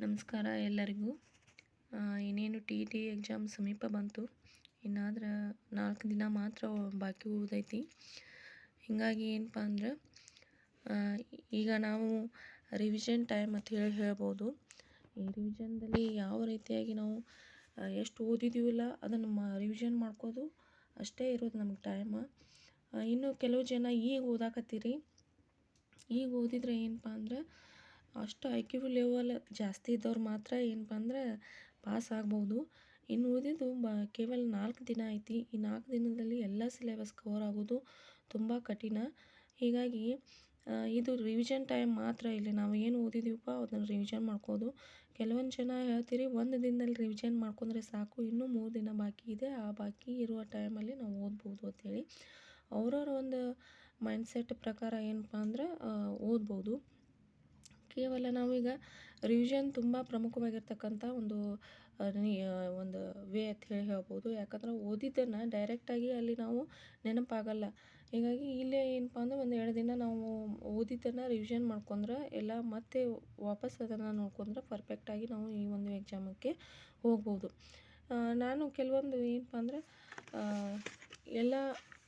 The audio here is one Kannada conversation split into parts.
ನಮಸ್ಕಾರ ಎಲ್ಲರಿಗೂ. ಇನ್ನೇನು ಟಿ ಟಿ ಎಕ್ಸಾಮ್ ಸಮೀಪ ಬಂತು. ಇನ್ನಾದ್ರೆ ನಾಲ್ಕು ದಿನ ಮಾತ್ರ ಬಾಕಿ ಉಳಿದೈತಿ. ಹೀಗಾಗಿ ಏನಪ್ಪ ಅಂದ್ರೆ ಈಗ ನಾವು ರಿವಿಷನ್ ಟೈಮ್ ಅಂತ ಹೇಳಿ ಹೇಳ್ಬೋದು. ಈ ರಿವಿಷನ್ದಲ್ಲಿ ಯಾವ ರೀತಿಯಾಗಿ ನಾವು ಎಷ್ಟು ಓದಿದ್ದೀವಲ್ಲ ಅದನ್ನು ಮಾ ರಿವಿಷನ್ ಮಾಡ್ಕೋದು ಅಷ್ಟೇ ಇರೋದು ನಮ್ಗೆ ಟೈಮ ಇನ್ನು ಕೆಲವು ಜನ ಈಗ ಓದಾಕತ್ತೀರಿ. ಈಗ ಓದಿದ್ರೆ ಏನಪ್ಪ ಅಂದ್ರೆ ಅಷ್ಟು ಐ ಕ್ಯೂ ಲೆವೆಲ್ ಜಾಸ್ತಿ ಇದ್ದವ್ರು ಮಾತ್ರ ಏನಪ್ಪ ಅಂದ್ರೆ ಪಾಸ್ ಆಗ್ಬೋದು. ಇನ್ನು ಉಳಿದಿದ್ದು ಬ, ಕೇವಲ ನಾಲ್ಕು ದಿನ ಐತಿ. ಈ ನಾಲ್ಕು ದಿನದಲ್ಲಿ ಎಲ್ಲ ಸಿಲೆಬಸ್ ಕವರ್ ಆಗೋದು ತುಂಬ ಕಠಿಣ. ಹೀಗಾಗಿ ಇದು ರಿವಿಷನ್ ಟೈಮ್ ಮಾತ್ರ ಇಲ್ಲಿ ನಾವು ಏನು ಓದಿದ್ದೀವಪ್ಪ ಅದನ್ನು ರಿವಿಷನ್ ಮಾಡ್ಕೋದು. ಕೆಲವೊಂದು ಜನ ಹೇಳ್ತೀರಿ, ಒಂದು ದಿನದಲ್ಲಿ ರಿವಿಷನ್ ಮಾಡ್ಕೊಂಡ್ರೆ ಸಾಕು, ಇನ್ನೂ ಮೂರು ದಿನ ಬಾಕಿ ಇದೆ, ಆ ಬಾಕಿ ಇರುವ ಟೈಮಲ್ಲಿ ನಾವು ಓದ್ಬೋದು ಅಂತೇಳಿ. ಅವ್ರವ್ರ ಒಂದು ಮೈಂಡ್ಸೆಟ್ ಪ್ರಕಾರ ಏನಪ್ಪ ಅಂದ್ರೆ ಓದ್ಬೋದು. ಕೇವಲ ನಾವೀಗ ರಿವಿಷನ್ ತುಂಬ ಪ್ರಮುಖವಾಗಿರ್ತಕ್ಕಂಥ ಒಂದು ಒಂದು ವೇ ಅಂತ ಹೇಳಿ ಹೇಳ್ಬೋದು. ಯಾಕಂದ್ರೆ ಓದಿದ್ದನ್ನು ಡೈರೆಕ್ಟಾಗಿ ಅಲ್ಲಿ ನಾವು ನೆನಪಾಗಲ್ಲ. ಹೀಗಾಗಿ ಇಲ್ಲೇ ಏನಪ್ಪ ಅಂದ್ರೆ ಒಂದು ಎರಡು ದಿನ ನಾವು ಓದಿದ್ದನ್ನು ರಿವಿಷನ್ ಮಾಡ್ಕೊಂಡ್ರೆ ಎಲ್ಲ ಮತ್ತೆ ವಾಪಸ್ ಅದನ್ನು ನೋಡ್ಕೊಂಡ್ರೆ ಪರ್ಫೆಕ್ಟಾಗಿ ನಾವು ಈ ಒಂದು ಎಕ್ಸಾಮಕ್ಕೆ ಹೋಗ್ಬೋದು. ನಾನು ಕೆಲವೊಂದು ಏನಪ್ಪ ಅಂದ್ರೆ ಎಲ್ಲ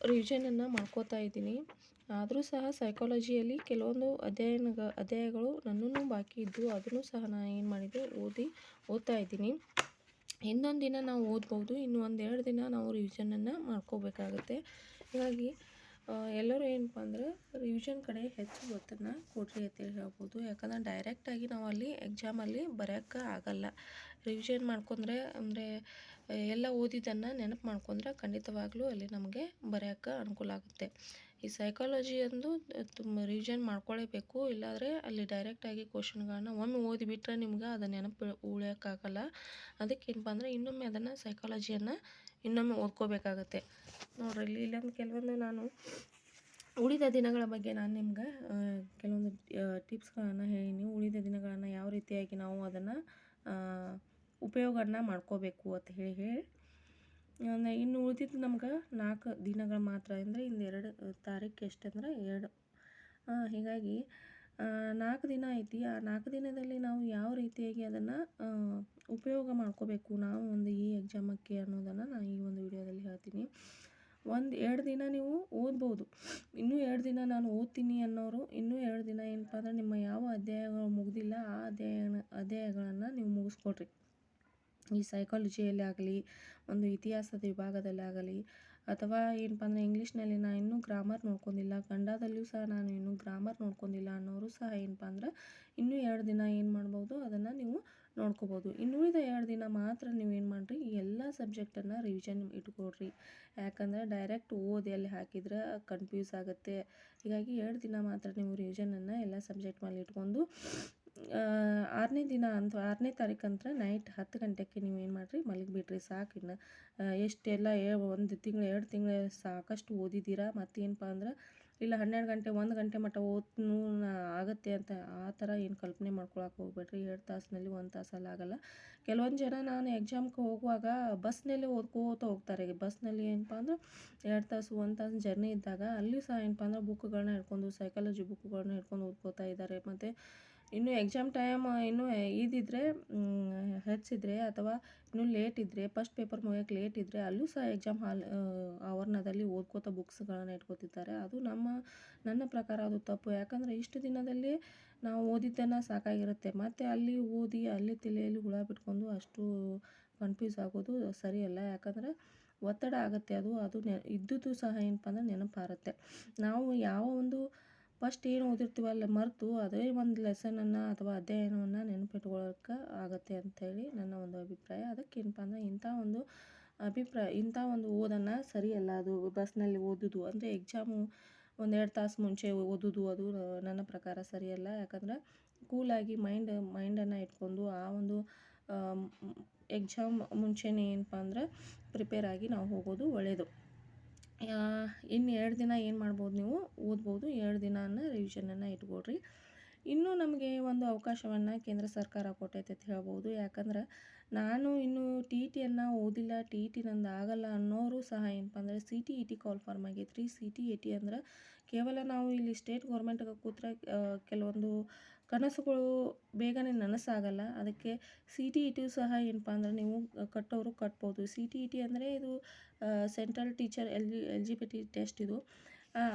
ರಿವಿಷನನ್ನು ಮಾಡ್ಕೋತಾ ಇದ್ದೀನಿ. ಆದರೂ ಸಹ ಸೈಕಾಲಜಿಯಲ್ಲಿ ಕೆಲವೊಂದು ಅಧ್ಯಯನ ಅಧ್ಯಾಯಗಳು ನನ್ನನ್ನು ಬಾಕಿ ಇದ್ದು ಅದನ್ನು ಸಹ ನಾನು ಏನು ಮಾಡಿದೆ, ಓದಿ, ಓದ್ತಾ ಇದ್ದೀನಿ. ಇನ್ನೊಂದು ದಿನ ನಾವು ಓದ್ಬೋದು, ಇನ್ನು ಒಂದೆರಡು ದಿನ ನಾವು ರಿವಿಷನನ್ನು ಮಾಡ್ಕೋಬೇಕಾಗುತ್ತೆ. ಹೀಗಾಗಿ ಎಲ್ಲರೂ ಏನಪ್ಪ ಅಂದರೆ ರಿವಿಷನ್ ಕಡೆ ಹೆಚ್ಚು ಒತ್ತನ್ನು ಕೊಡ್ರಿ ಅಂತೇಳಿ ಹೇಳ್ಬೋದು. ಯಾಕಂದ್ರೆ ಡೈರೆಕ್ಟಾಗಿ ನಾವು ಅಲ್ಲಿ ಎಕ್ಸಾಮಲ್ಲಿ ಬರೆಯೋಕ್ಕೆ ಆಗಲ್ಲ. ರಿವಿಷನ್ ಮಾಡ್ಕೊಂಡ್ರೆ ಅಂದರೆ, ಎಲ್ಲ ಓದಿದ್ದನ್ನು ನೆನಪು ಮಾಡ್ಕೊಂಡ್ರೆ ಖಂಡಿತವಾಗ್ಲೂ ಅಲ್ಲಿ ನಮಗೆ ಬರೆಯೋಕ್ಕೆ ಅನುಕೂಲ ಆಗುತ್ತೆ. ಈ ಸೈಕಾಲಜಿ ಅಂದು ತುಂಬ ರಿವಿಷನ್ ಮಾಡ್ಕೊಳ್ಳೇಬೇಕು ಇಲ್ಲಾಂದರೆ ಅಲ್ಲಿ ಡೈರೆಕ್ಟಾಗಿ ಕ್ವಶನ್ಗಳನ್ನ ಒಮ್ಮೆ ಓದಿಬಿಟ್ರೆ ನಿಮ್ಗೆ ಅದು ನೆನಪು ಉಳಿಯೋಕ್ಕಾಗಲ್ಲ ಅದಕ್ಕೆ ಏನಪ್ಪ ಅಂದರೆ ಇನ್ನೊಮ್ಮೆ ಅದನ್ನು ಸೈಕಾಲಜಿಯನ್ನು ಇನ್ನೊಮ್ಮೆ ಓದ್ಕೋಬೇಕಾಗತ್ತೆ. ನೋಡ್ರಿ, ಇಲ್ಲಿ ಇಲ್ಲೊಂದು ಕೆಲವೊಂದು ನಾನು ಉಳಿದ ದಿನಗಳ ಬಗ್ಗೆ ನಾನು ನಿಮ್ಗೆ ಕೆಲವೊಂದು ಟಿಪ್ಸ್ಗಳನ್ನು ಹೇಳೀನಿ. ಉಳಿದ ದಿನಗಳನ್ನು ಯಾವ ರೀತಿಯಾಗಿ ನಾವು ಅದನ್ನು ಉಪಯೋಗನ ಮಾಡ್ಕೋಬೇಕು ಅಂತ ಹೇಳಿ ಹೇಳಿ. ಇನ್ನು ಉಳಿದಿದ್ದು ನಮ್ಗೆ ನಾಲ್ಕು ದಿನಗಳು ಮಾತ್ರ ಅಂದರೆ ಇನ್ನು ಎರಡು ತಾರೀಕು ಎಷ್ಟಂದ್ರೆ ಎರಡು. ಹೀಗಾಗಿ ನಾಲ್ಕು ದಿನ ಐತಿ. ಆ ನಾಲ್ಕು ದಿನದಲ್ಲಿ ನಾವು ಯಾವ ರೀತಿಯಾಗಿ ಅದನ್ನು ಉಪಯೋಗ ಮಾಡ್ಕೋಬೇಕು ನಾವು ಒಂದು ಈ ಎಕ್ಸಾಮಕ್ಕೆ ಅನ್ನೋದನ್ನು ನಾನು ಈ ಒಂದು ವಿಡಿಯೋದಲ್ಲಿ ಹೇಳ್ತೀನಿ. ಒಂದು, ಎರಡು ದಿನ ನೀವು ಓದ್ಬೋದು. ಇನ್ನೂ ಎರಡು ದಿನ ನಾನು ಓದ್ತೀನಿ ಅನ್ನೋರು, ಇನ್ನೂ ಎರಡು ದಿನ ಏನಪ್ಪ ಅಂದ್ರೆ ನಿಮ್ಮ ಯಾವ ಅಧ್ಯಾಯಗಳು ಮುಗಿದಿಲ್ಲ ಆ ಅಧ್ಯಾಯ ಅಧ್ಯಾಯಗಳನ್ನು ನೀವು ಮುಗಿಸ್ಕೊಡ್ರಿ ಈ ಸೈಕಾಲಜಿಯಲ್ಲಿ ಆಗಲಿ, ಒಂದು ಇತಿಹಾಸದ ವಿಭಾಗದಲ್ಲಾಗಲಿ ಅಥವಾ ಏನಪ್ಪ ಅಂದರೆ ಇಂಗ್ಲೀಷ್ನಲ್ಲಿ ನಾನು ಇನ್ನೂ ಗ್ರಾಮರ್ ನೋಡ್ಕೊಂಡಿಲ್ಲ, ಕನ್ನಡದಲ್ಲೂ ಸಹ ನಾನು ಇನ್ನೂ ಗ್ರಾಮರ್ ನೋಡ್ಕೊಂಡಿಲ್ಲ ಅನ್ನೋರು ಸಹ ಏನಪ್ಪ ಅಂದ್ರೆ ಇನ್ನೂ ಎರಡು ದಿನ ಏನು ಮಾಡ್ಬೋದು ಅದನ್ನು ನೀವು ನೋಡ್ಕೋಬೋದು. ಇನ್ನುಳಿದ ಎರಡು ದಿನ ಮಾತ್ರ ನೀವು ಏನು ಮಾಡಿರಿ, ಈ ಎಲ್ಲ ಸಬ್ಜೆಕ್ಟನ್ನು ರಿವಿಷನ್ ಇಟ್ಕೊಡ್ರಿ. ಯಾಕಂದರೆ ಡೈರೆಕ್ಟ್ ಓದಿ ಅಲ್ಲಿ ಹಾಕಿದ್ರೆ ಕನ್ಫ್ಯೂಸ್ ಆಗುತ್ತೆ. ಹೀಗಾಗಿ ಎರಡು ದಿನ ಮಾತ್ರ ನೀವು ರಿವಿಷನನ್ನು ಎಲ್ಲ ಸಬ್ಜೆಕ್ಟ್ ಮೇಲೆ ಇಟ್ಕೊಂಡು ಆರನೇ ದಿನ ಅಂತ, ಆರನೇ ತಾರೀಕು ಅಂತ ನೈಟ್ ಹತ್ತು ಗಂಟೆಗೆ ನೀವು ಏನು ಮಾಡಿರಿ? ಮಲಗಿಬಿಡ್ರಿ, ಸಾಕು ಇನ್ನು. ಎಷ್ಟೆಲ್ಲ ಒಂದು ತಿಂಗಳು, ಎರಡು ತಿಂಗಳು ಸಾಕಷ್ಟು ಓದಿದ್ದೀರಾ? ಮತ್ತೇನಪ್ಪ ಅಂದ್ರೆ, ಇಲ್ಲ ಹನ್ನೆರಡು ಗಂಟೆ, ಒಂದು ಗಂಟೆ ಮಟ್ಟ ಓದ್ನೂ ಆಗುತ್ತೆ ಅಂತ ಆ ಥರ ಏನು ಕಲ್ಪನೆ ಮಾಡ್ಕೊಳಕ್ಕೆ ಹೋಗ್ಬೇಡ್ರಿ. ಎರಡು ತಾಸಿನಲ್ಲಿ, ಒಂದು ತಾಸಲ್ಲಿ ಆಗಲ್ಲ. ಕೆಲವೊಂದು ಜನ ನಾನು ಎಕ್ಸಾಮ್ಗೆ ಹೋಗುವಾಗ ಬಸ್ನಲ್ಲಿ ಓದ್ಕೋತ ಹೋಗ್ತಾರೆ. ಬಸ್ನಲ್ಲಿ ಏನಪ್ಪ ಅಂದ್ರೆ, ಎರಡು ತಾಸು, ಒಂದು ತಾಸು ಜರ್ನಿ ಇದ್ದಾಗ ಅಲ್ಲಿ ಸಹ ಏನಪ್ಪ ಅಂದ್ರೆ ಬುಕ್ಗಳನ್ನ ಹಿಡ್ಕೊಂಡು ಸೈಕಾಲಜಿ ಬುಕ್ಗಳನ್ನ ಹಿಡ್ಕೊಂಡು ಓದ್ಕೋತಾ ಇದ್ದಾರೆ. ಮತ್ತು ಇನ್ನು ಎಕ್ಸಾಮ್ ಟೈಮ್ ಇನ್ನೂ ಇದಿದ್ದರೆ ಹೆಚ್ಚಿದ್ರೆ ಅಥವಾ ಇನ್ನೂ ಲೇಟ್ ಇದ್ದರೆ ಫಸ್ಟ್ ಪೇಪರ್ ಮುಗಿಯೋಕ್ಕೆ ಲೇಟ್ ಇದ್ದರೆ ಅಲ್ಲೂ ಸಹ ಎಕ್ಸಾಮ್ ಹಾಲ್ ಆವರಣದಲ್ಲಿ ಓದ್ಕೋತ ಬುಕ್ಸ್ಗಳನ್ನು ಇಟ್ಕೋತಿದ್ದಾರೆ ಅದು ನಮ್ಮ, ನನ್ನ ಪ್ರಕಾರ ಅದು ತಪ್ಪು. ಯಾಕಂದರೆ ಇಷ್ಟು ದಿನದಲ್ಲಿ ನಾವು ಓದಿದ್ದನ್ನು ಸಾಕಾಗಿರುತ್ತೆ. ಮತ್ತು ಅಲ್ಲಿ ಓದಿ, ಅಲ್ಲಿ ತಲೆಯಲ್ಲಿ ಹುಳ ಬಿಟ್ಕೊಂಡು ಅಷ್ಟು ಕನ್ಫ್ಯೂಸ್ ಆಗೋದು ಸರಿಯಲ್ಲ. ಯಾಕಂದರೆ ಒತ್ತಡ ಆಗುತ್ತೆ ಅದು ಅದು ನೆ, ಇದ್ದದ್ದು ಸಹ ಏನಪ್ಪ ಅಂದ್ರೆ ನೆನಪಾರುತ್ತೆ. ನಾವು ಯಾವ ಒಂದು ಫಸ್ಟ್ ಏನು ಓದಿರ್ತೀವಲ್ಲ ಮರೆತು ಅದೇ ಒಂದು ಲೆಸನನ್ನು ಅಥವಾ ಅಧ್ಯಯನವನ್ನು ನೆನಪಿಟ್ಕೊಳ್ಳೋಕೆ ಆಗುತ್ತೆ ಅಂಥೇಳಿ ನನ್ನ ಒಂದು ಅಭಿಪ್ರಾಯ. ಅದಕ್ಕೇನಪ್ಪ ಅಂದ್ರೆ ಇಂಥ ಒಂದು ಅಭಿಪ್ರಾಯ, ಇಂಥ ಒಂದು ಓದನ್ನು ಸರಿಯಲ್ಲ ಅದು ಬಸ್ನಲ್ಲಿ ಓದೋದು. ಅಂದರೆ ಎಕ್ಸಾಮು ಒಂದೆರಡು ತಾಸು ಮುಂಚೆ ಓದೋದು ಅದು ನನ್ನ ಪ್ರಕಾರ ಸರಿಯಲ್ಲ. ಯಾಕಂದ್ರೆ ಕೂಲಾಗಿ ಮೈಂಡ್ ಮೈಂಡನ್ನು ಇಟ್ಕೊಂಡು ಆ ಒಂದು ಎಕ್ಸಾಮ್ ಮುಂಚೆನೇ ಏನಪ್ಪ ಅಂದ್ರೆ ಪ್ರಿಪೇರ್ ಆಗಿ ನಾವು ಹೋಗೋದು ಒಳ್ಳೆಯದು ಇನ್ನು ಎರಡು ದಿನ ಏನು ಮಾಡ್ಬೋದು ನೀವು? ಓದ್ಬೋದು. ಎರಡು ದಿನನ ರಿವಿಷನನ್ನು ಇಟ್ಕೊಳ್ರಿ. ಇನ್ನೂ ನಮಗೆ ಒಂದು ಅವಕಾಶವನ್ನು ಕೇಂದ್ರ ಸರ್ಕಾರ ಕೊಟ್ಟೈತೆ ಅಂತ ಹೇಳ್ಬೋದು. ಯಾಕಂದ್ರೆ ನಾನು ಇನ್ನೂ ಟಿ ಇ ಟಿಯನ್ನು ಓದಿಲ್ಲ. ಟಿ ಇ ಟಿ ನಂದು ಆಗಲ್ಲ ಅನ್ನೋರು ಸಹ ಏನಪ್ಪ ಅಂದರೆ C T E T call form ಆಗೈತೆ ರೀ ಸಿ ಟಿ ಇ ಟಿ ಅಂದ್ರೆ ಕೇವಲ ನಾವು ಇಲ್ಲಿ ಸ್ಟೇಟ್ ಗೌರ್ಮೆಂಟ್ಗೆ ಕೂತ್ರೆ ಕೆಲವೊಂದು ಕನಸುಗಳು ಬೇಗನೆ ನನಸಾಗಲ್ಲ. ಅದಕ್ಕೆ ಸಿ ಟಿ ಇ ಟಿ ಸಹ ಏನಪ್ಪ ಅಂದರೆ ನೀವು ಕಟ್ಟೋರು ಕಟ್ಬೋದು. ಸಿ ಟಿ ಇ ಟಿ ಅಂದರೆ ಇದು central teacher L G L G B T test ಇದು.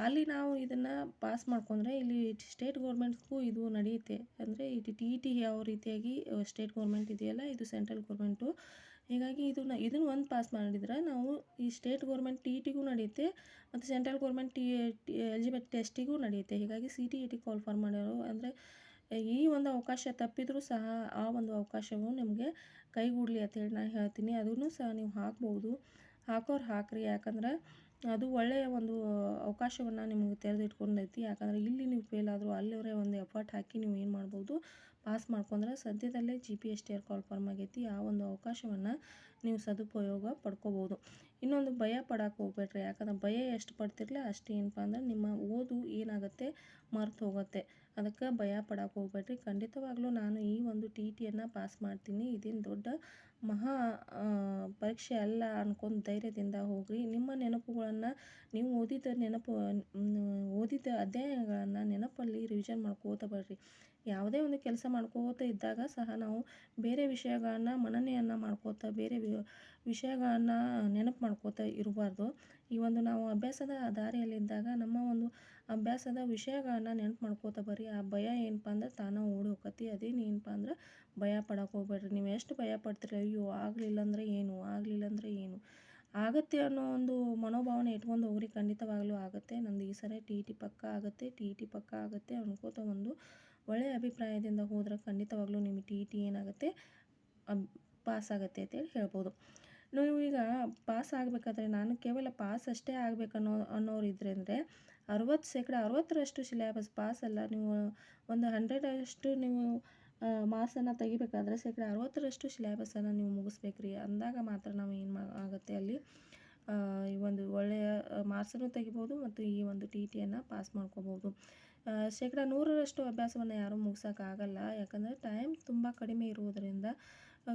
ಅಲ್ಲಿ ನಾವು ಇದನ್ನು ಪಾಸ್ ಮಾಡ್ಕೊಂಡ್ರೆ ಇಲ್ಲಿ ಸ್ಟೇಟ್ ಗೌರ್ಮೆಂಟ್ಗೂ ಇದು ನಡೆಯುತ್ತೆ. ಅಂದರೆ ಇದು ಟಿ ಇ ಟಿ ಯಾವ ರೀತಿಯಾಗಿ ಸ್ಟೇಟ್ ಗೌರ್ಮೆಂಟ್ ಇದೆಯಲ್ಲ, ಇದು ಸೆಂಟ್ರಲ್ ಗೌರ್ಮೆಂಟು ಹೀಗಾಗಿ ಇದನ್ನ ಇದನ್ನು ಒಂದು ಪಾಸ್ ಮಾಡಿದ್ರೆ ನಾವು ಈ ಸ್ಟೇಟ್ ಗೌರ್ಮೆಂಟ್ ಟಿ ಇ ಟಿಗೂ ನಡೆಯುತ್ತೆ, ಮತ್ತು ಸೆಂಟ್ರಲ್ ಗೌರ್ಮೆಂಟ್ ಟಿ ಎಲಿಜಿಬಲ್ ಟೆಸ್ಟಿಗೂ ನಡೆಯುತ್ತೆ. ಹೀಗಾಗಿ C T E T qualify ಮಾಡೋರು ಅಂದರೆ ಈ ಒಂದು ಅವಕಾಶ ತಪ್ಪಿದರೂ ಸಹ ಆ ಒಂದು ಅವಕಾಶವು ನಿಮಗೆ ಕೈಗೂಡಲಿ ಅಂತೇಳಿ ನಾನು ಹೇಳ್ತೀನಿ. ಅದನ್ನು ಸಹ ನೀವು ಹಾಕ್ಬೋದು. ಹಾಕೋರು ಹಾಕ್ರಿ. ಯಾಕಂದ್ರೆ ಅದು ಒಳ್ಳೆಯ ಒಂದು ಅವಕಾಶವನ್ನು ನಿಮಗೆ ತೆರೆದಿಟ್ಕೊಂಡೈತಿ. ಯಾಕಂದರೆ ಇಲ್ಲಿ ನೀವು ಫೇಲ್ ಆದರೂ ಅಲ್ಲಿವರೇ ಒಂದು ಎಫರ್ಟ್ ಹಾಕಿ ನೀವು ಏನು ಮಾಡ್ಬೋದು? ಪಾಸ್ ಮಾಡ್ಕೊಂಡ್ರೆ ಸದ್ಯದಲ್ಲೇ G P S T R call ಆಗೈತಿ. ಆ ಒಂದು ಅವಕಾಶವನ್ನು ನೀವು ಸದುಪಯೋಗ ಪಡ್ಕೋಬೋದು. ಇನ್ನೊಂದು ಭಯ ಪಡಕ್ಕೆ ಹೋಗ್ಬೇಡ್ರಿ. ಯಾಕಂದ್ರೆ ಭಯ ಎಷ್ಟು ಪಡ್ತಿರಲ್ಲ ಅಷ್ಟು ಏನಪ್ಪ ಅಂದ್ರೆ ನಿಮ್ಮ ಓದು ಏನಾಗುತ್ತೆ? ಮರ್ತು ಹೋಗುತ್ತೆ. ಅದಕ್ಕೆ ಭಯ ಪಡಕ್ಕೆ ಹೋಗ್ಬೇಡ್ರಿ. ಖಂಡಿತವಾಗ್ಲೂ ನಾನು ಈ ಒಂದು ಟಿ ಟಿಯನ್ನು ಪಾಸ್ ಮಾಡ್ತೀನಿ. ಇದೇನು ದೊಡ್ಡ ಮಹಾ ಪರೀಕ್ಷೆ ಅಲ್ಲ ಅನ್ಕೊಂಡು ಧೈರ್ಯದಿಂದ ಹೋಗ್ರಿ. ನಿಮ್ಮ ನೆನಪುಗಳನ್ನು ನೀವು ಓದಿದ ನೆನಪು, ಓದಿದ ಅಧ್ಯಾಯಗಳನ್ನು ನೆನಪಲ್ಲಿ ರಿವಿಷನ್ ಮಾಡ್ಕೋತ ಬರ್ರಿ. ಯಾವುದೇ ಒಂದು ಕೆಲಸ ಮಾಡ್ಕೋತ ಇದ್ದಾಗ ಸಹ ನಾವು ಬೇರೆ ವಿಷಯಗಳನ್ನ ಮನನೆಯನ್ನು ಮಾಡ್ಕೋತಾ, ಬೇರೆ ವಿಷಯಗಳನ್ನ ನೆನಪು ಮಾಡ್ಕೋತಾ ಇರಬಾರ್ದು. ಈ ಒಂದು ನಾವು ಅಭ್ಯಾಸದ ದಾರಿಯಲ್ಲಿದ್ದಾಗ ನಮ್ಮ ಒಂದು ಅಭ್ಯಾಸದ ವಿಷಯಗಳನ್ನ ನೆನಪು ಮಾಡ್ಕೋತ ಬರ್ರಿ. ಆ ಭಯ ಏನಪ್ಪ ಅಂದ್ರೆ ತಾನೇ ಓಡಿ ಹೋಗತಿ ಅದೇನು ಏನಪ್ಪ ಅಂದ್ರೆ ಭಯ ಪಡಕ್ಕೆ ಹೋಗ್ಬೇಡ್ರಿ. ನೀವು ಎಷ್ಟು ಭಯ ಪಡ್ತೀರಿ? ಅಯ್ಯೋ, ಆಗಲಿಲ್ಲ ಅಂದ್ರೆ ಏನು? ಆಗಲಿಲ್ಲ ಅಂದರೆ ಏನು? ಆಗತ್ತೆ ಅನ್ನೋ ಒಂದು ಮನೋಭಾವನೆ ಇಟ್ಕೊಂಡು ಹೋಗ್ರಿ. ಖಂಡಿತವಾಗ್ಲೂ ಆಗುತ್ತೆ. ನಂದು ಈ ಸರಿ ಟಿ ಟಿ ಪಕ್ಕ ಆಗುತ್ತೆ. ಟಿ ಟಿ ಪಕ್ಕ ಆಗುತ್ತೆ ಅನ್ಕೋತ ಒಂದು ಒಳ್ಳೆಯ ಅಭಿಪ್ರಾಯದಿಂದ ಹೋದ್ರೆ ಖಂಡಿತವಾಗ್ಲೂ ನಿಮಗೆ ಟಿ ಟಿ ಏನಾಗುತ್ತೆ? ಪಾಸ್ ಆಗುತ್ತೆ ಅಂತೇಳಿ ಹೇಳ್ಬೋದು. ನೀವು ಈಗ ಪಾಸ್ ಆಗಬೇಕಾದ್ರೆ ನಾನು ಕೇವಲ ಪಾಸ್ ಅಷ್ಟೇ ಆಗಬೇಕನ್ನೋ ಅನ್ನೋರು ಇದ್ರೆ ಅಂದರೆ ಅರವತ್ತು ಶೇಕಡ, ಅರವತ್ತರಷ್ಟು ಸಿಲೆಬಸ್ ಪಾಸ್ ಅಲ್ಲ. ನೀವು ಒಂದು ಹಂಡ್ರೆಡಷ್ಟು ನೀವು ಮಾರ್ಕ್ಸನ್ನು ತೆಗಿಬೇಕಾದ್ರೆ ಶೇಕಡ ಅರವತ್ತರಷ್ಟು ಸಿಲೆಬಸನ್ನು ನೀವು ಮುಗಿಸ್ಬೇಕು ರೀ ಅಂದಾಗ ಮಾತ್ರ ನಾವು ಏನು ಮಾ, ಆಗುತ್ತೆ ಅಲ್ಲಿ ಈ ಒಂದು ಒಳ್ಳೆಯ ಮಾರ್ಕ್ಸನ್ನು ತೆಗಿಬೋದು ಮತ್ತು ಈ ಒಂದು ಟಿ ಟಿಯನ್ನು ಪಾಸ್ ಮಾಡ್ಕೋಬೋದು. ಶೇಕಡ ನೂರರಷ್ಟು ಅಭ್ಯಾಸವನ್ನು ಯಾರೂ ಮುಗಿಸೋಕ್ಕಾಗಲ್ಲ. ಯಾಕಂದರೆ ಟೈಮ್ ತುಂಬ ಕಡಿಮೆ ಇರುವುದರಿಂದ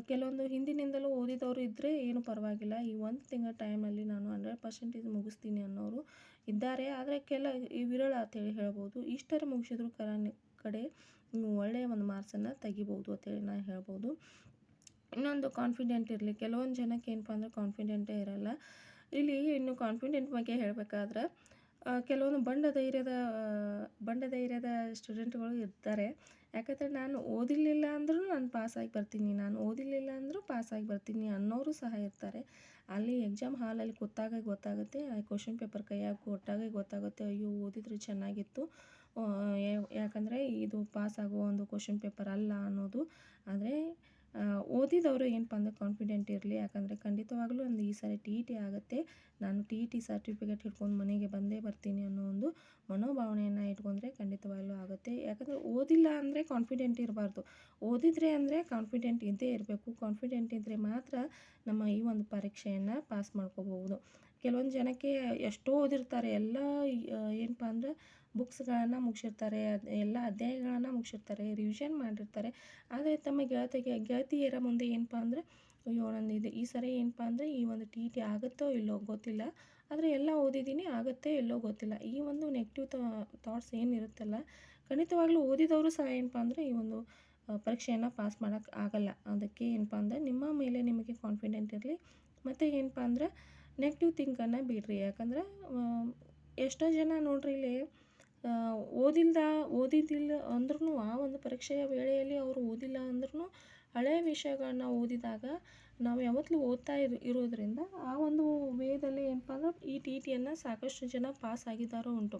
ಕೆಲವೊಂದು ಹಿಂದಿನಿಂದಲೂ ಓದಿದವರು ಇದ್ದರೆ ಏನು ಪರವಾಗಿಲ್ಲ. ಈ ಒಂದು ತಿಂಗಳ ಟೈಮಲ್ಲಿ ನಾನು ಹಂಡ್ರೆಡ್ ಪರ್ಸೆಂಟೇಜ್ ಮುಗಿಸ್ತೀನಿ ಅನ್ನೋರು ಇದ್ದಾರೆ. ಆದರೆ ಕೆಲ ವಿರಳ ಅಂತೇಳಿ ಹೇಳ್ಬೋದು. ಇಷ್ಟರ ಮುಗಿಸಿದ್ರು ಕಡೆ ಒಳ್ಳೆಯ ಒಂದು ಮಾರ್ಕ್ಸನ್ನು ತೆಗಿಬೋದು ಅಂತೇಳಿ ನಾನು ಹೇಳ್ಬೋದು. ಇನ್ನೊಂದು ಕಾನ್ಫಿಡೆಂಟ್ ಇರಲಿ. ಕೆಲವೊಂದು ಜನಕ್ಕೆ ಏನಪ್ಪ ಅಂದ್ರೆ ಕಾನ್ಫಿಡೆಂಟೇ ಇರಲ್ಲ. ಇಲ್ಲಿ ಇನ್ನು ಕಾನ್ಫಿಡೆಂಟ್ ಬಗ್ಗೆ ಹೇಳಬೇಕಾದ್ರೆ ಕೆಲವೊಂದು ಬಂಡ ಧೈರ್ಯದ ಬಂಡ ಧೈರ್ಯದ ಸ್ಟೂಡೆಂಟ್ಗಳು ಇರ್ತಾರೆ. ಯಾಕಂದರೆ ನಾನು ಓದಿರಲಿಲ್ಲ ಅಂದ್ರೂ ನಾನು ಪಾಸಾಗಿ ಬರ್ತೀನಿ. ನಾನು ಓದಿರಲಿಲ್ಲ ಅಂದರೂ ಪಾಸಾಗಿ ಬರ್ತೀನಿ ಅನ್ನೋರು ಸಹ ಇರ್ತಾರೆ. ಅಲ್ಲಿ ಎಕ್ಸಾಮ್ ಹಾಲಲ್ಲಿ ಕೂತಾಗ ಗೊತ್ತಾಗುತ್ತೆ ಕ್ವಶನ್ ಪೇಪರ್ ಕೈಯಾಗ ಕೊಟ್ಟಾಗ ಗೊತ್ತಾಗುತ್ತೆ, ಅಯ್ಯೋ ಓದಿದ್ರೆ ಚೆನ್ನಾಗಿತ್ತು. ಯಾಕಂದರೆ ಇದು ಪಾಸ್ ಆಗೋ ಒಂದು ಕ್ವಶನ್ ಪೇಪರ್ ಅಲ್ಲ ಅನ್ನೋದು. ಆದರೆ ಓದಿದವರು ಏನಪ್ಪ ಅಂದರೆ ಕಾನ್ಫಿಡೆಂಟ್ ಇರಲಿ, ಯಾಕಂದರೆ ಖಂಡಿತವಾಗ್ಲೂ ಒಂದು ಈ ಸಾರಿ ಟಿ ಟಿ ಆಗುತ್ತೆ. ನಾನು ಟಿ ಟಿ ಸರ್ಟಿಫಿಕೇಟ್ ಹಿಡ್ಕೊಂಡು ಮನೆಗೆ ಬಂದೇ ಬರ್ತೀನಿ ಅನ್ನೋ ಒಂದು ಮನೋಭಾವನೆಯನ್ನು ಇಟ್ಕೊಂಡ್ರೆ ಖಂಡಿತವಾಗಲೂ ಆಗುತ್ತೆ. ಯಾಕಂದರೆ ಓದಿಲ್ಲ ಅಂದರೆ ಕಾನ್ಫಿಡೆಂಟ್ ಇರಬಾರ್ದು. ಓದಿದರೆ ಅಂದರೆ ಕಾನ್ಫಿಡೆಂಟ್ ಇದ್ದೇ ಇರಬೇಕು. ಕಾನ್ಫಿಡೆಂಟ್ ಇದ್ದರೆ ಮಾತ್ರ ನಮ್ಮ ಈ ಒಂದು ಪರೀಕ್ಷೆಯನ್ನು ಪಾಸ್ ಮಾಡ್ಕೋಬಹುದು. ಕೆಲವೊಂದು ಜನಕ್ಕೆ ಎಷ್ಟೋ ಓದಿರ್ತಾರೆ, ಎಲ್ಲ ಏನಪ್ಪ ಅಂದರೆ ಬುಕ್ಸ್ಗಳನ್ನು ಮುಗಿಸಿರ್ತಾರೆ ಎಲ್ಲ ಅಧ್ಯಾಯಗಳನ್ನು ಮುಗಿಸಿರ್ತಾರೆ ರಿವಿಷನ್ ಮಾಡಿರ್ತಾರೆ. ಆದರೆ ತಮ್ಮ ಗೆಳತಿಗೆ, ಗೆಳತಿಯರ ಮುಂದೆ ಏನಪ್ಪ ಅಂದರೆ, ಅಯ್ಯೋ, ನಂದು ಇದು, ಈ ಸರಿ ಏನಪ್ಪ ಅಂದರೆ ಈ ಒಂದು ಟಿ ಟಿ ಆಗುತ್ತೋ ಇಲ್ಲೋ ಗೊತ್ತಿಲ್ಲ. ಆದರೆ ಎಲ್ಲ ಓದಿದ್ದೀನಿ, ಆಗುತ್ತೆ ಇಲ್ಲೋ ಗೊತ್ತಿಲ್ಲ. ಈ ಒಂದು ನೆಗೆಟಿವ್ ಥಾಟ್ಸ್ ಏನಿರುತ್ತಲ್ಲ, ಖಂಡಿತವಾಗ್ಲೂ ಓದಿದವರು ಸಹ ಏನಪ್ಪ ಅಂದರೆ ಈ ಒಂದು ಪರೀಕ್ಷೆಯನ್ನು ಪಾಸ್ ಮಾಡೋಕ್ಕೆ ಆಗಲ್ಲ. ಅದಕ್ಕೆ ಏನಪ್ಪ ಅಂದರೆ ನಿಮ್ಮ ಮೇಲೆ ನಿಮಗೆ ಕಾನ್ಫಿಡೆಂಟ್ ಇರಲಿ. ಮತ್ತು ಏನಪ್ಪ ಅಂದ್ರೆ ನೆಗೆಟಿವ್ ಥಿಂಕನ್ನು ಬಿಡಿರಿ. ಯಾಕಂದ್ರೆ ಎಷ್ಟೋ ಜನ ನೋಡ್ರಿ ಇಲ್ಲಿ ಓದಿಲ್ದ, ಓದಿದ್ದಿಲ್ಲ ಅಂದ್ರೂ ಆ ಒಂದು ಪರೀಕ್ಷೆಯ ವೇಳೆಯಲ್ಲಿ ಅವರು ಓದಿಲ್ಲ ಅಂದ್ರೂ ಹಳೆಯ ವಿಷಯಗಳನ್ನ ಓದಿದಾಗ ನಾವು ಯಾವತ್ತಲೂ ಓದ್ತಾ ಇರು ಇರೋದ್ರಿಂದ ಆ ಒಂದು ವೇದಲ್ಲಿ ಏನಪ್ಪ ಅಂದ್ರೆ ಈ ಟಿ ಟಿಯನ್ನು ಸಾಕಷ್ಟು ಜನ ಪಾಸ್ ಆಗಿದ್ದಾರೋ ಉಂಟು.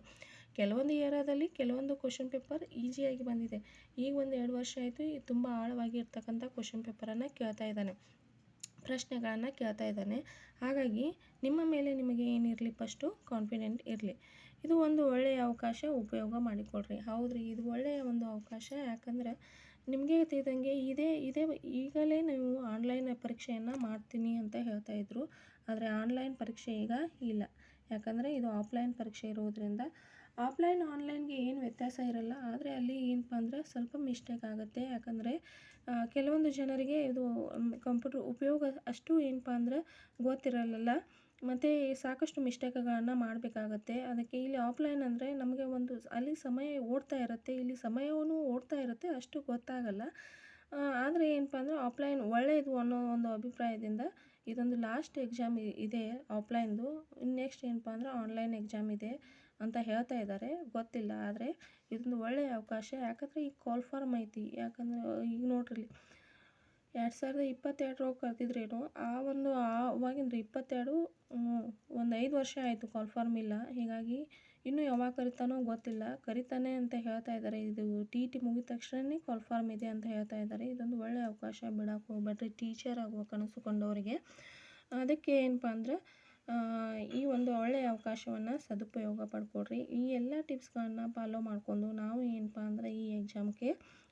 ಕೆಲವೊಂದು ಏರಿಯಾದಲ್ಲಿ ಕೆಲವೊಂದು ಕ್ವಶನ್ ಪೇಪರ್ ಈಸಿಯಾಗಿ ಬಂದಿದೆ. ಈಗ ಒಂದು ಎರಡು ವರ್ಷ ಆಯಿತು ತುಂಬ ಆಳವಾಗಿ ಇರ್ತಕ್ಕಂಥ ಕ್ವಶನ್ ಪೇಪರನ್ನು ಕೇಳ್ತಾ ಇದ್ದಾನೆ. ಪ್ರಶ್ನೆಗಳನ್ನು ಕೇಳ್ತಾ ಇದ್ದಾನೆ. ಹಾಗಾಗಿ ನಿಮ್ಮ ಮೇಲೆ ನಿಮಗೆ ಏನಿರಲಿ ಫಸ್ಟು ಕಾನ್ಫಿಡೆಂಟ್ ಇರಲಿ. ಇದು ಒಂದು ಒಳ್ಳೆಯ ಅವಕಾಶ ಉಪಯೋಗ ಮಾಡಿಕೊಡ್ರಿ. ಹೌದ್ರಿ, ಇದು ಒಳ್ಳೆಯ ಒಂದು ಅವಕಾಶ. ಯಾಕಂದ್ರೆ ನಿಮಗೆ ತಿಳಿದಂಗೆ ಇದೇ ಇದೇ ಈಗಲೇ ನೀವು ಆನ್ಲೈನ್ ಪರೀಕ್ಷೆಯನ್ನು ಮಾಡ್ತೀನಿ ಅಂತ ಹೇಳ್ತಾ ಇದ್ರು. ಆದರೆ ಆನ್ಲೈನ್ ಪರೀಕ್ಷೆ ಈಗ ಇಲ್ಲ. ಯಾಕಂದರೆ ಇದು ಆಫ್ಲೈನ್ ಪರೀಕ್ಷೆ ಇರೋದ್ರಿಂದ ಆಫ್ಲೈನ್, ಆನ್ಲೈನ್ಗೆ ಏನು ವ್ಯತ್ಯಾಸ ಇರಲ್ಲ. ಆದರೆ ಅಲ್ಲಿ ಏನಪ್ಪ ಅಂದರೆ ಸ್ವಲ್ಪ ಮಿಸ್ಟೇಕ್ ಆಗುತ್ತೆ. ಯಾಕಂದರೆ ಕೆಲವೊಂದು ಜನರಿಗೆ ಇದು ಕಂಪ್ಯೂಟ್ರ್ ಉಪಯೋಗ ಅಷ್ಟು ಏನಪ್ಪ ಅಂದರೆ ಗೊತ್ತಿರಲ್ಲ ಮತ್ತು ಸಾಕಷ್ಟು ಮಿಸ್ಟೇಕ್ಗಳನ್ನು ಮಾಡಬೇಕಾಗತ್ತೆ. ಅದಕ್ಕೆ ಇಲ್ಲಿ ಆಫ್ಲೈನ್ ಅಂದರೆ ನಮಗೆ ಒಂದು ಅಲ್ಲಿ ಸಮಯ ಓಡ್ತಾ ಇರುತ್ತೆ. ಇಲ್ಲಿ ಸಮಯವೂ ಓಡ್ತಾ ಇರುತ್ತೆ. ಅಷ್ಟು ಗೊತ್ತಾಗಲ್ಲ. ಆದರೆ ಏನಪ್ಪ ಅಂದರೆ ಆಫ್ಲೈನ್ ಒಳ್ಳೆಯದು ಅನ್ನೋ ಒಂದು ಅಭಿಪ್ರಾಯದಿಂದ ಇದೊಂದು ಲಾಸ್ಟ್ ಎಕ್ಸಾಮ್ ಇದೆ ಆಫ್ಲೈನ್ದು. ಇನ್ನು ನೆಕ್ಸ್ಟ್ ಏನಪ್ಪ ಅಂದರೆ ಆನ್ಲೈನ್ ಎಕ್ಸಾಮ್ ಇದೆ. ಅಂತ ಹೇಳ್ತಾ ಇದ್ದಾರೆ. ಗೊತ್ತಿಲ್ಲ. ಆದರೆ ಇದೊಂದು ಒಳ್ಳೆಯ ಅವಕಾಶ. ಯಾಕಂದರೆ ಈಗ ಕಾಲ್ ಫಾರ್ಮ್ ಐತಿ. ಯಾಕಂದರೆ ಈಗ ನೋಡ್ರಿ, ಎರಡು ಸಾವಿರದ ಇಪ್ಪತ್ತೆರಡರೊಳಗೆ ಕರೆದಿದ್ರೇನು, ಆ ಒಂದು ಆವಾಗಿಂದ್ರಿ ಇಪ್ಪತ್ತೆರಡು ಒಂದು ಐದು ವರ್ಷ ಆಯಿತು ಕಾಲ್ ಫಾರ್ಮ್ ಇಲ್ಲ. ಹೀಗಾಗಿ ಇನ್ನೂ ಯಾವಾಗ ಕರಿತಾನೋ ಗೊತ್ತಿಲ್ಲ. ಕರಿತಾನೆ ಅಂತ ಹೇಳ್ತಾ ಇದ್ದಾರೆ. ಇದು ಟಿ ಟಿ ಮುಗಿದ ತಕ್ಷಣವೇ ಕಾಲ್ ಫಾರ್ಮ್ ಇದೆ ಅಂತ ಹೇಳ್ತಾ ಇದ್ದಾರೆ. ಇದೊಂದು ಒಳ್ಳೆಯ ಅವಕಾಶ ಬಿಡೋಕೆ ಹೋಗ್ಬೇಡ್ರಿ ಟೀಚರ್ ಆಗುವ ಕನಸು ಕೊಂಡವರಿಗೆ. ಅದಕ್ಕೆ ಏನಪ್ಪ ಅಂದ್ರೆ ಈ ಒಂದು ಒಳ್ಳೆಯ ಅವಕಾಶವನ್ನು ಸದುಪಯೋಗ ಪಡ್ಕೊಳ್ರಿ. ಈ ಎಲ್ಲ ಟಿಪ್ಸ್ಗಳನ್ನ ಫಾಲೋ ಮಾಡಿಕೊಂಡು ನಾವು ಏನಪ್ಪ ಅಂದರೆ ಈ ಎಕ್ಸಾಮ್ಗೆ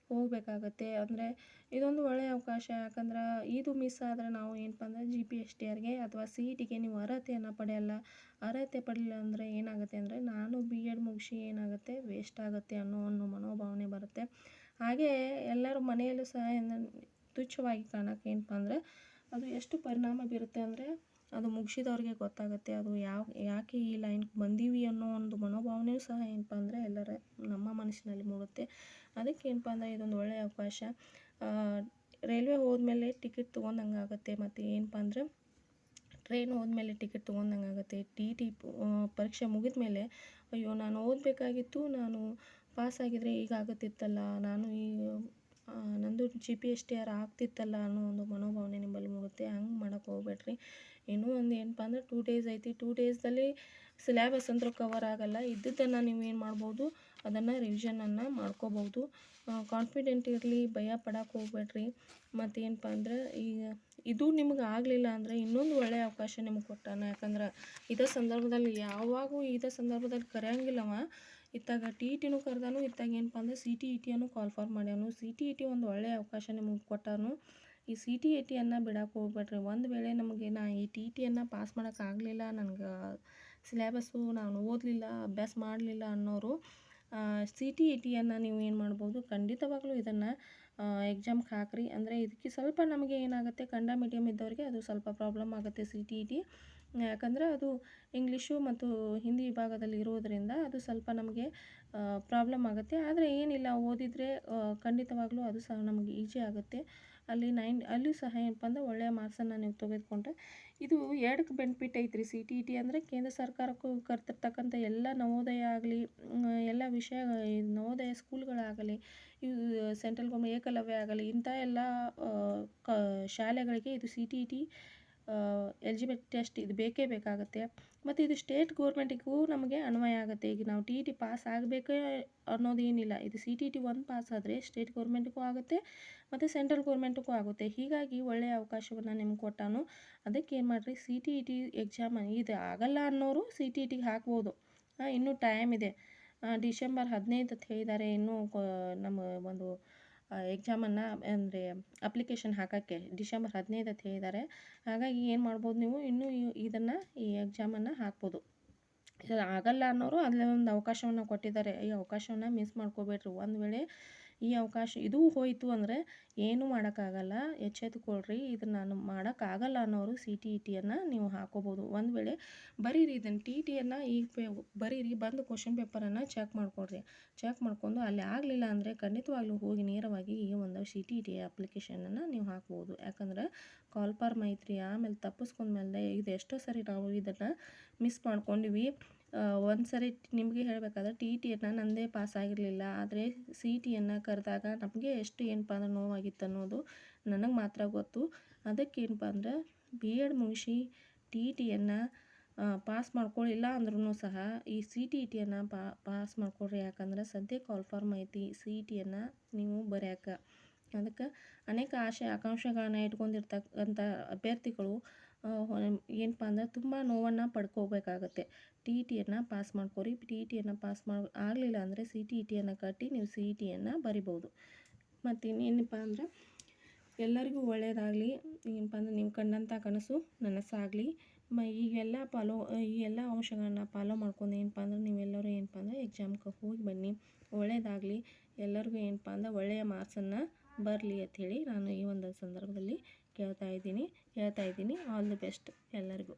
ಹೋಗಬೇಕಾಗತ್ತೆ. ಅಂದರೆ ಇದೊಂದು ಒಳ್ಳೆಯ ಅವಕಾಶ. ಯಾಕಂದ್ರೆ ಇದು ಮಿಸ್ ಆದರೆ ನಾವು ಏನಪ್ಪ ಅಂದ್ರೆ ಜಿ ಪಿ ಎಸ್ ಟಿ ಆರ್ಗೆ ಅಥವಾ ಸಿ ಇ ಟಿಗೆ ನೀವು ಅರ್ಹತೆಯನ್ನು ಪಡೆಯಲ್ಲ. ಅರ್ಹತೆ ಪಡಲಿಲ್ಲ ಅಂದರೆ ಏನಾಗುತ್ತೆ ಅಂದರೆ ನಾನು ಬಿ ಎಡ್ ಮುಗಿಸಿ ಏನಾಗುತ್ತೆ? ವೇಸ್ಟ್ ಆಗುತ್ತೆ ಅನ್ನೋ ಒಂದು ಮನೋಭಾವನೆ ಬರುತ್ತೆ. ಹಾಗೇ ಎಲ್ಲರೂ ಮನೆಯಲ್ಲೂ ಸಹ ತುಚ್ಛವಾಗಿ ಕಾಣೋಕ್ಕೆ ಏನಪ್ಪ ಅಂದರೆ ಅದು ಎಷ್ಟು ಪರಿಣಾಮ ಬೀರುತ್ತೆ ಅಂದರೆ ಅದು ಮುಗಿಸಿದವ್ರಿಗೆ ಗೊತ್ತಾಗುತ್ತೆ. ಅದು ಯಾವ, ಯಾಕೆ ಈ ಲೈನ್ಗೆ ಬಂದೀವಿ ಅನ್ನೋ ಒಂದು ಮನೋಭಾವನೆಯೂ ಸಹ ಏನಪ್ಪ ಅಂದರೆ ಎಲ್ಲರ ನಮ್ಮ ಮನಸ್ಸಿನಲ್ಲಿ ಮೂಡುತ್ತೆ. ಅದಕ್ಕೆ ಏನಪ್ಪ ಅಂದರೆ ಇದೊಂದು ಒಳ್ಳೆಯ ಅವಕಾಶ. ರೈಲ್ವೆ ಹೋದ್ಮೇಲೆ ಟಿಕೆಟ್ ತೊಗೊಂಡಂಗೆ ಆಗುತ್ತೆ. ಮತ್ತು ಏನಪ್ಪ ಅಂದರೆ ಟ್ರೈನ್ ಹೋದ್ಮೇಲೆ ಟಿಕೆಟ್ ತೊಗೊಂಡಂಗೆ ಆಗುತ್ತೆ. ಟಿ ಟಿ ಪರೀಕ್ಷೆ ಮುಗಿದ ಮೇಲೆ ಅಯ್ಯೋ, ನಾನು ಓದಬೇಕಾಗಿತ್ತು, ನಾನು ಪಾಸ್ ಆಗಿದ್ರೆ ಈಗ ಆಗುತ್ತಿತ್ತಲ್ಲ, ನಾನು ಈ ನಂದು G P S T R ಆಗ್ತಿತ್ತಲ್ಲ ಅನ್ನೋ ಒಂದು ಮನೋಭಾವನೆ ನಿಮ್ಮಲ್ಲಿ ಮೂಡುತ್ತೆ. ಹಂಗೆ ಮಾಡೋಕ್ಕೆ ಹೋಗ್ಬೇಡ್ರಿ. ಇನ್ನೂ ಒಂದು ಏನಪ್ಪ ಅಂದ್ರೆ ಟೂ ಡೇಸ್ ಐತಿ ಟೂ ಡೇಸ್ದಲ್ಲಿ ಸಿಲೆಬಸ್ ಅಂತೂ ಕವರ್ ಆಗಲ್ಲ. ಇದ್ದಿದ್ದನ್ನು ನೀವು ಏನು ಮಾಡ್ಬೋದು? ಅದನ್ನು ರಿವಿಷನನ್ನು ಮಾಡ್ಕೋಬೋದು. ಕಾನ್ಫಿಡೆಂಟ್ ಇರಲಿ, ಭಯ ಪಡಕ್ಕೆ ಹೋಗ್ಬೇಡ್ರಿ. ಮತ್ತೇನಪ್ಪ ಅಂದ್ರೆ ಈಗ ಇದು ನಿಮ್ಗೆ ಆಗಲಿಲ್ಲ ಅಂದರೆ ಇನ್ನೊಂದು ಒಳ್ಳೆಯ ಅವಕಾಶ ನಿಮ್ಗೆ ಕೊಟ್ಟಾನ. ಯಾಕಂದ್ರೆ ಇದೇ ಸಂದರ್ಭದಲ್ಲಿ ಯಾವಾಗೂ ಇದೇ ಸಂದರ್ಭದಲ್ಲಿ ಕರೆಯಂಗಿಲ್ಲವ. ಇತ್ತಾಗ ಟಿ ಇ ಟಿನೂ ಕರೆದಾನು. ಇತ್ತಾಗ ಏನಪ್ಪ ಅಂದ್ರೆ ಸಿ ಟಿ ಇ ಟಿಯನ್ನು ಕಾಲ್ ಫಾರ್ ಮಾಡ್ಯಾನು. ಸಿ ಟಿ ಇ ಟಿ ಒಂದು ಒಳ್ಳೆಯ ಅವಕಾಶ ನಿಮಗೆ ಕೊಟ್ಟಾನು. ಈ ಸಿ ಟಿ ಎ ಟಿಯನ್ನು ಬಿಡಕ್ಕೆ ಹೋಗ್ಬೇಡ್ರಿ. ಒಂದು ವೇಳೆ ನಮಗೆ ನಾ ಈ ಟಿ ಟಿಯನ್ನು ಪಾಸ್ ಮಾಡೋಕ್ಕಾಗಲಿಲ್ಲ ನನಗೆ ಸಿಲೆಬಸ್ಸು ನಾನು ಓದಲಿಲ್ಲ, ಅಭ್ಯಾಸ ಮಾಡಲಿಲ್ಲ ಅನ್ನೋರು ಸಿ ಟಿ ಎ ಟಿಯನ್ನು ನೀವು ಏನು ಮಾಡ್ಬೋದು, ಖಂಡಿತವಾಗ್ಲೂ ಇದನ್ನು ಎಕ್ಸಾಮ್ಗೆ ಹಾಕ್ರಿ. ಅಂದರೆ ಇದಕ್ಕೆ ಸ್ವಲ್ಪ ನಮಗೆ ಏನಾಗುತ್ತೆ ಕನ್ನಡ ಮೀಡಿಯಮ್ ಇದ್ದವರಿಗೆ ಅದು ಸ್ವಲ್ಪ ಪ್ರಾಬ್ಲಮ್ ಆಗುತ್ತೆ ಸಿ ಟಿ ಇ ಟಿ ಯಾಕಂದರೆ ಅದು ಇಂಗ್ಲೀಷು ಮತ್ತು ಹಿಂದಿ ವಿಭಾಗದಲ್ಲಿ ಇರೋದರಿಂದ ಅದು ಸ್ವಲ್ಪ ನಮಗೆ ಪ್ರಾಬ್ಲಮ್ ಆಗುತ್ತೆ. ಆದರೆ ಏನಿಲ್ಲ, ಓದಿದರೆ ಖಂಡಿತವಾಗ್ಲೂ ಅದು ಸಹ ನಮಗೆ ಈಜಿ ಆಗುತ್ತೆ. ಅಲ್ಲಿ ನೈನ್, ಅಲ್ಲೂ ಸಹ ಏನಪ್ಪ ಅಂದ್ರೆ ಒಳ್ಳೆಯ ಮಾರ್ಕ್ಸನ್ನು ನೀವು ತೆಗೆದುಕೊಂಡ್ರೆ. ಇದು ಎರಡಕ್ಕೆ ಬೆನಿಫಿಟ್ ಐತ್ರಿ ಸಿ ಟಿ ಇ ಟಿ ಅಂದರೆ ಕೇಂದ್ರ ಸರ್ಕಾರಕ್ಕೂ ಕರ್ತಿರ್ತಕ್ಕಂಥ ಎಲ್ಲ ನವೋದಯ ಆಗಲಿ ಎಲ್ಲ ವಿಷಯ ನವೋದಯ ಸ್ಕೂಲ್ಗಳಾಗಲಿ ಇವು ಸೆಂಟ್ರಲ್ ಗೌರ್ಮೆಂಟ್ ಏಕಲವ್ಯ ಆಗಲಿ, ಇಂಥ ಎಲ್ಲ ಕ, ಶಾಲೆಗಳಿಗೆ ಇದು C T E T eligibility test ಇದು ಬೇಕೇ ಬೇಕಾಗುತ್ತೆ. ಮತ್ತು ಇದು ಸ್ಟೇಟ್ ಗೋರ್ಮೆಂಟಿಗೂ ನಮಗೆ ಅನ್ವಯ ಆಗುತ್ತೆ. ಈಗ ನಾವು ಟಿ ಇ ಟಿ ಪಾಸ್ ಆಗಬೇಕೇ ಅನ್ನೋದೇನಿಲ್ಲ. ಇದು ಸಿ ಟಿ ಟಿ ಒಂದು ಪಾಸ್ ಆದರೆ ಸ್ಟೇಟ್ ಗೌರ್ಮೆಂಟಿಗೂ ಆಗುತ್ತೆ, ಮತ್ತು ಸೆಂಟ್ರಲ್ ಗೌರ್ಮೆಂಟಿಗೂ ಆಗುತ್ತೆ. ಹೀಗಾಗಿ ಒಳ್ಳೆಯ ಅವಕಾಶವನ್ನು ನಿಮ್ಗೆ ಕೊಟ್ಟಾನು. ಅದಕ್ಕೆ ಏನು ಮಾಡಿರಿ? C T E T exam ಇದು ಆಗಲ್ಲ ಅನ್ನೋರು ಸಿ ಟಿ ಇ ಟಿಗೆ ಹಾಕ್ಬೋದು. ಇನ್ನೂ ಟೈಮ್ ಇದೆ. ಡಿಸೆಂಬರ್ ಹದಿನೈದು ಅಂತ ಹೇಳಿದ್ದಾರೆ. ಇನ್ನೂ ನಮ್ಮ ಒಂದು ಎಕ್ಸಾಮನ್ನು ಅಂದರೆ ಅಪ್ಲಿಕೇಶನ್ ಹಾಕೋಕ್ಕೆ ಡಿಸೆಂಬರ್ ಹದಿನೈದು ಅಂತ ಹೇಳಿದ್ದಾರೆ ಹಾಗಾಗಿ ಏನು ಮಾಡ್ಬೋದು ನೀವು? ಇನ್ನೂ ಇದನ್ನು ಈ ಎಕ್ಸಾಮನ್ನು ಹಾಕ್ಬೋದು. ಆಗಲ್ಲ ಅನ್ನೋರು ಅಲ್ಲೇ ಒಂದು ಅವಕಾಶವನ್ನು ಕೊಟ್ಟಿದ್ದಾರೆ. ಈ ಅವಕಾಶವನ್ನು ಮಿಸ್ ಮಾಡ್ಕೋಬೇಡ್ರಿ. ಒಂದು ವೇಳೆ ಈ ಅವಕಾಶ ಇದು ಹೋಯಿತು ಅಂದರೆ ಏನೂ ಮಾಡೋಕ್ಕಾಗಲ್ಲ. ಎಚ್ಚೆತ್ತುಕೊಳ್ರಿ ಇದು ನಾನು ಮಾಡೋಕ್ಕಾಗಲ್ಲ ಅನ್ನೋರು ಸಿ ಟಿ ಇ ಟಿಯನ್ನು ನೀವು ಹಾಕೋಬೋದು. ಒಂದು ವೇಳೆ ಬರೀರಿ ಇದನ್ನು ಟಿ ಟಿಯನ್ನು ಈಗ ಪೇ ಬರೀರಿ, ಬಂದು ಕ್ವಶನ್ ಪೇಪರನ್ನು ಚೆಕ್ ಮಾಡ್ಕೊಳ್ರಿ. ಚೆಕ್ ಮಾಡ್ಕೊಂಡು ಅಲ್ಲಿ ಆಗಲಿಲ್ಲ ಅಂದರೆ ಖಂಡಿತವಾಗ್ಲೂ ಹೋಗಿ ನೇರವಾಗಿ ಈ ಒಂದು ಸಿ ಟಿ ಇ ಟಿ ಅಪ್ಲಿಕೇಶನನ್ನು ನೀವು ಹಾಕ್ಬೋದು. ಯಾಕಂದ್ರೆ ಕಾಲ್ ಮೈತ್ರಿ ಆಮೇಲೆ ತಪ್ಪಿಸ್ಕೊಂಡ್ಮೇಲೆ ಇದು ಎಷ್ಟೋ ಸರಿ ನಾವು ಇದನ್ನು ಮಿಸ್ ಮಾಡ್ಕೊಂಡಿವಿ. ಒಂದು ಸರಿ ನಿಮಗೆ ಹೇಳಬೇಕಾದ್ರೆ ಟಿ ಟಿಯನ್ನು ನನ್ನದೇ ಪಾಸ್ ಆಗಿರಲಿಲ್ಲ ಆದರೆ ಸಿ ಇ ಟಿಯನ್ನು ಕರೆದಾಗ ನಮಗೆ ಎಷ್ಟು ಏನಪ್ಪ ಅಂದ್ರೆ ನೋವಾಗಿತ್ತು ಅನ್ನೋದು ನನಗೆ ಮಾತ್ರ ಗೊತ್ತು. ಅದಕ್ಕೆ ಏನಪ್ಪ ಅಂದ್ರೆ ಬಿ ಎಡ್ ಮುಗಿಸಿ ಟಿ ಟಿಯನ್ನು ಪಾಸ್ ಮಾಡ್ಕೊಳ್ಳಿಲ್ಲ ಅಂದ್ರೂ ಸಹ ಈ ಸಿ ಟಿ ಇ ಟಿಯನ್ನು ಪಾಸ್ ಮಾಡ್ಕೊಳ್ರಿ ಯಾಕಂದ್ರೆ ಸದ್ಯ ಕಾಲ್ ಫಾರ್ಮ್ ಐತಿ ಸಿ ಇ ಟಿಯನ್ನು ನೀವು ಬರೆಯಕ್ಕ ಅದಕ್ಕೆ ಅನೇಕ ಆಶೆ ಆಕಾಂಕ್ಷೆಗಳನ್ನು ಇಟ್ಕೊಂಡಿರ್ತಕ್ಕಂಥ ಅಭ್ಯರ್ಥಿಗಳು ಏನಪ್ಪ ಅಂದ್ರೆ ತುಂಬ ನೋವನ್ನು ಪಡ್ಕೋಬೇಕಾಗತ್ತೆ. ಟಿ ಇ ಟಿಯನ್ನು ಪಾಸ್ ಮಾಡ್ಕೊರಿ ಟಿ ಇ ಟಿಯನ್ನು ಪಾಸ್ ಮಾಡಿ ಆಗಲಿಲ್ಲ ಅಂದರೆ ಸಿ ಟಿ ಇ ಟಿಯನ್ನು ಕಟ್ಟಿ ನೀವು ಸಿ ಇ ಟಿಯನ್ನು ಬರಿಬೋದು ಮತ್ತು ಇನ್ನೇನಪ್ಪ ಅಂದ್ರೆ ಎಲ್ಲರಿಗೂ ಒಳ್ಳೆಯದಾಗಲಿ ಏನಪ್ಪ ಅಂದ್ರೆ ನೀವು ಕಂಡಂಥ ಕನಸು ನನಸಾಗಲಿ ಮ ಈಗೆಲ್ಲ ಫಾಲೋ ಈ ಎಲ್ಲ ಅಂಶಗಳನ್ನ ಫಾಲೋ ಮಾಡ್ಕೊಂಡು ಏನಪ್ಪ ಅಂದ್ರೆ ನೀವೆಲ್ಲರೂ ಏನಪ್ಪ ಅಂದ್ರೆ ಎಕ್ಸಾಮ್ಗೆ ಹೋಗಿ ಬನ್ನಿ ಒಳ್ಳೆಯದಾಗಲಿ ಎಲ್ಲರಿಗೂ ಏನಪ್ಪ ಅಂದ್ರೆ ಒಳ್ಳೆಯ ಮಾರ್ಕ್ಸನ್ನು ಬರಲಿ ಅಂಥೇಳಿ ನಾನು ಈ ಒಂದು ಸಂದರ್ಭದಲ್ಲಿ ಕೇಳ್ತಾ ಇದ್ದೀನಿ ಹೇಳ್ತಾ ಇದ್ದೀನಿ ಆಲ್ ದಿ ಬೆಸ್ಟ್ ಎಲ್ಲರಿಗೂ